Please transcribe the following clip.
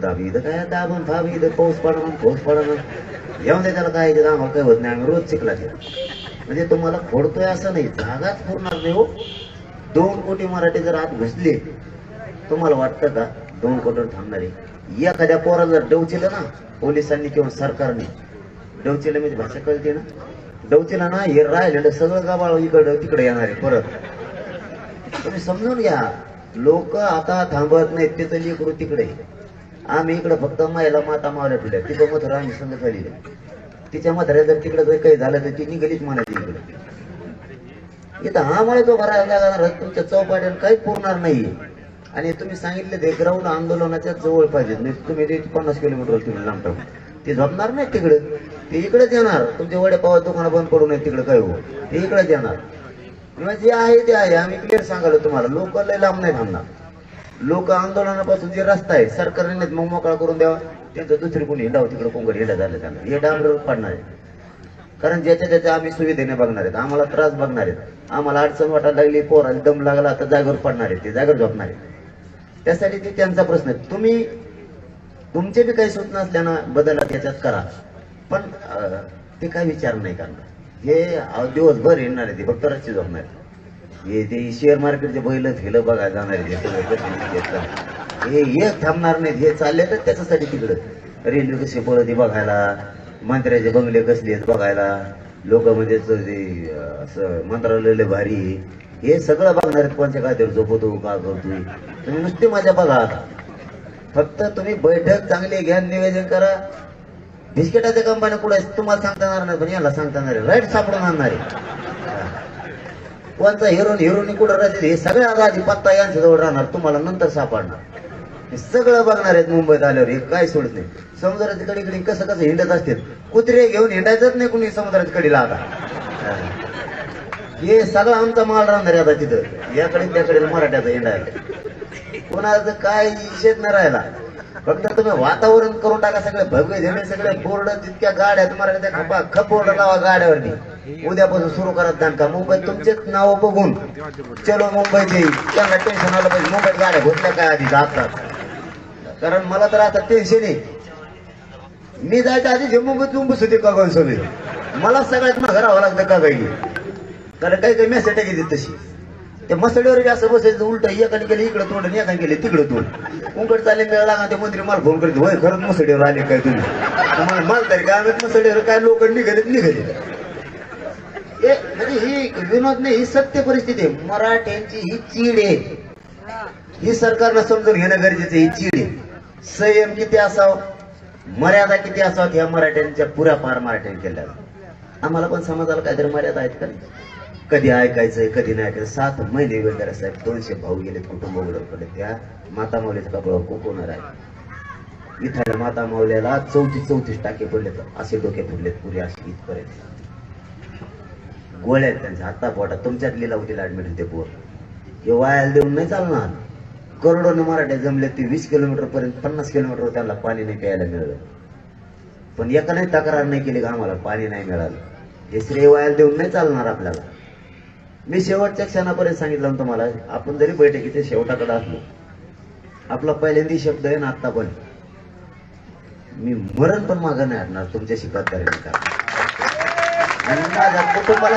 दाब इथं काय दाबून फाब इथं पाऊस पडणं पाऊस पडणं येऊन दे त्याला काय इथं आम्हाला काय होत नाही आम्ही रोज चिखला म्हणजे तुम्हाला फोडतोय असं नाही जागाच फोडणार नाही हो दोन कोटी मराठी जर आत घुसले तुम्हाला वाटतं का दोन कोटीवर थांबणारे एखाद्या पोराला जर डवचिलं ना पोलिसांनी किंवा सरकारने डवचिलं म्हणजे भाषा कळते ना डवचिला ना हे राहिलेलं सगळं गाबाळ इकडं तिकडे येणार आहे परत तुम्ही समजून घ्या लोक आता थांबत नाहीत ते तर लेकरू तिकडे आम्ही इकडं फक्त महिला माता मावल्या ठेवल्या. तिथं मथुरा आम्ही संघ झाली तिच्या मथऱ्या जर तिकडं जर काही झालं तर ती निघालीच म्हणायची इकडे. इथं आम्हाला जो भरायला लागणार तुमच्या चौपाट्यानं काही पुरणार नाही आणि तुम्ही सांगितले ते ग्राउंड आंदोलनाच्या जवळ पाहिजे. तुम्ही ते पन्नास किलोमीटर तुम्ही लांब ते झोपणार नाही तिकडे. ते इकडेच येणार. तुमचे वडेपाव दुकानं बंद पडू नये तिकडे काय हो. ते इकडेच येणार. किंवा जे आहे ते आहे. आम्ही क्लिअर सांगायला तुम्हाला. लोक लय लांब नाही थांबणार. लोक आंदोलनापासून जे रस्ता आहे सरकारने मग मोकळा करून द्यावा. त्यांचं दुसरी कोणी हिंडावं तिकडे कोंगर हिंडा झालं त्यांना. हे डांबर पडणार आहे कारण ज्याच्या त्याच्या आम्ही सुविधेने बघणार आहेत आम्हाला त्रास बघणार आहेत. आम्हाला अडचण वाटायला लागली पोराला दम लागला तर जागेवर पडणार आहेत ते जागेवर झोपणार आहेत. त्यासाठी ते त्यांचा प्रश्न आहे. तुम्ही तुमचे बी काही सूचना असल्यानं बदला त्याच्यात करा. पण ते काय विचार नाही करणार. हे दिवसभर येणार आहे ते फक्त रातची झोपणार आहे. हे ते शेअर मार्केटचे बैल ठेलं बघा जाणार घेतलं. हे एक थांबणार नाहीत हे चालले तर त्याच्यासाठी तिकडं. रेल्वे कशी पळते बघायला मंत्र्याचे बंगले कसले आहेत बघायला लोक म्हणजे जे असं मंत्रालय लय भारी हे सगळं बघणार आहेत कोणत्या काय झोपवतो का करतोय. तुम्ही नुसती माझ्या बघा आता. फक्त तुम्ही बैठक चांगली घ्या निवेदन करा. बिस्किटाच्या कंपन्या कुठे तुम्हाला सांगता येणार नाही पण याला सांगता येणार राईट सापडून आणणार आहे. कोणचा हिरोन हिरोनी कुठं राहते हे सगळ्या आधी पत्ता यांच्या जवळ राहणार तुम्हाला नंतर सापडणार. हे सगळं बघणार आहेत मुंबईत आल्यावर हे काय सोडत नाही समुद्राच्या कडीकडे कसं कसं हिंडत असतील? कुत्रे घेऊन हिंडायचंच नाही कुणी समुद्राच्या कडीला आता. हे सगळं आमचा माल राहणार आहे आता तिथं. याकडे त्याकडे मराठ्याचा हिंडायला कोणाचं काय शेत नाही राहिला. फक्त तुम्ही वातावरण करून टाका सगळे भगवे झेंडे सगळे बोर्ड जितक्या गाड्या तुम्हाला खपा खप बोर्ड लावा गाड्यावरती. उद्यापासून सुरू करत जाण का? मुंबईत तुमचेच नाव बघून. चलो मुंबईचे त्यांना टेन्शन आलं पाहिजे. मुंबईत गाड्या घुसल्या काय आधी जातात? कारण मला तर आता टेन्शन आहे. मी जायच्या आधी मुंबईत मुंबईत होते का गं सगळे? मला सगळ्यात मागं घरावं लागतं का गाई कारण काही काही मेसेट घेते तशी. ते मसडीवर बी असं बसायचं उलट एकाने गेले इकडे तोंड आणि एकाने गेले तिकडे तोंड. उंकड चालले मेळ लागा ते मंत्री मला फोन करते होय खरंच मसडीवर आले काय तुम्ही? मला तरी काय आम्ही मसडीवर काय लोक निघाले निघाले ए म्हणजे ही विनोद नाही ही सत्य परिस्थिती आहे. मराठ्यांची ही चीड आहे. ही सरकारनं समजून घेणं गरजेचं आहे ही चीड आहे. संयम किती असावं? मर्यादा किती असावं? ह्या मराठ्यांच्या पुऱ्या मराठ्यांनी केल्या. आम्हाला पण समाजाला काहीतरी मर्यादा आहेत का कधी ऐकायचंय कधी नाही ऐकायचं सात महिने वगैरे साहेब दोनशे भाऊ गेलेत कुटुंब उघडकडे त्या माता माऊलीचा कपडा कोकवणार आहे. इथल्या माता माऊल्याला चौतीस चौतीस टाके पडलेत. असे डोके पडलेत पुरे असे इथपर्यंत. गोळ्या आहेत त्यांच्या हाता पोटात तुमच्यात लिलावतीला ऍडमिट होते पोर. हे वायाला देऊन नाही चालणार. करोडोने मराठ्या जमले ते वीस किलोमीटर पर्यंत पन्नास किलोमीटर त्यांना पाणी नाही प्यायला मिळालं. पण एकाने तक्रार नाही केली का आम्हाला? पाणी नाही मिळालं. हे श्रेय वायाला देऊन नाही चालणार आपल्याला. मी शेवटच्या क्षणापर्यंत सांगितलं तुम्हाला आपण जरी बैठकीच्या शेवटाकडे असलो आपला पहिल्यांदा शब्द आहे ना आत्ता पण मी मरण पण मागं नाही आणणार तुमच्याशी गद्दारी नाही आणि माझ्या कुटुंबाला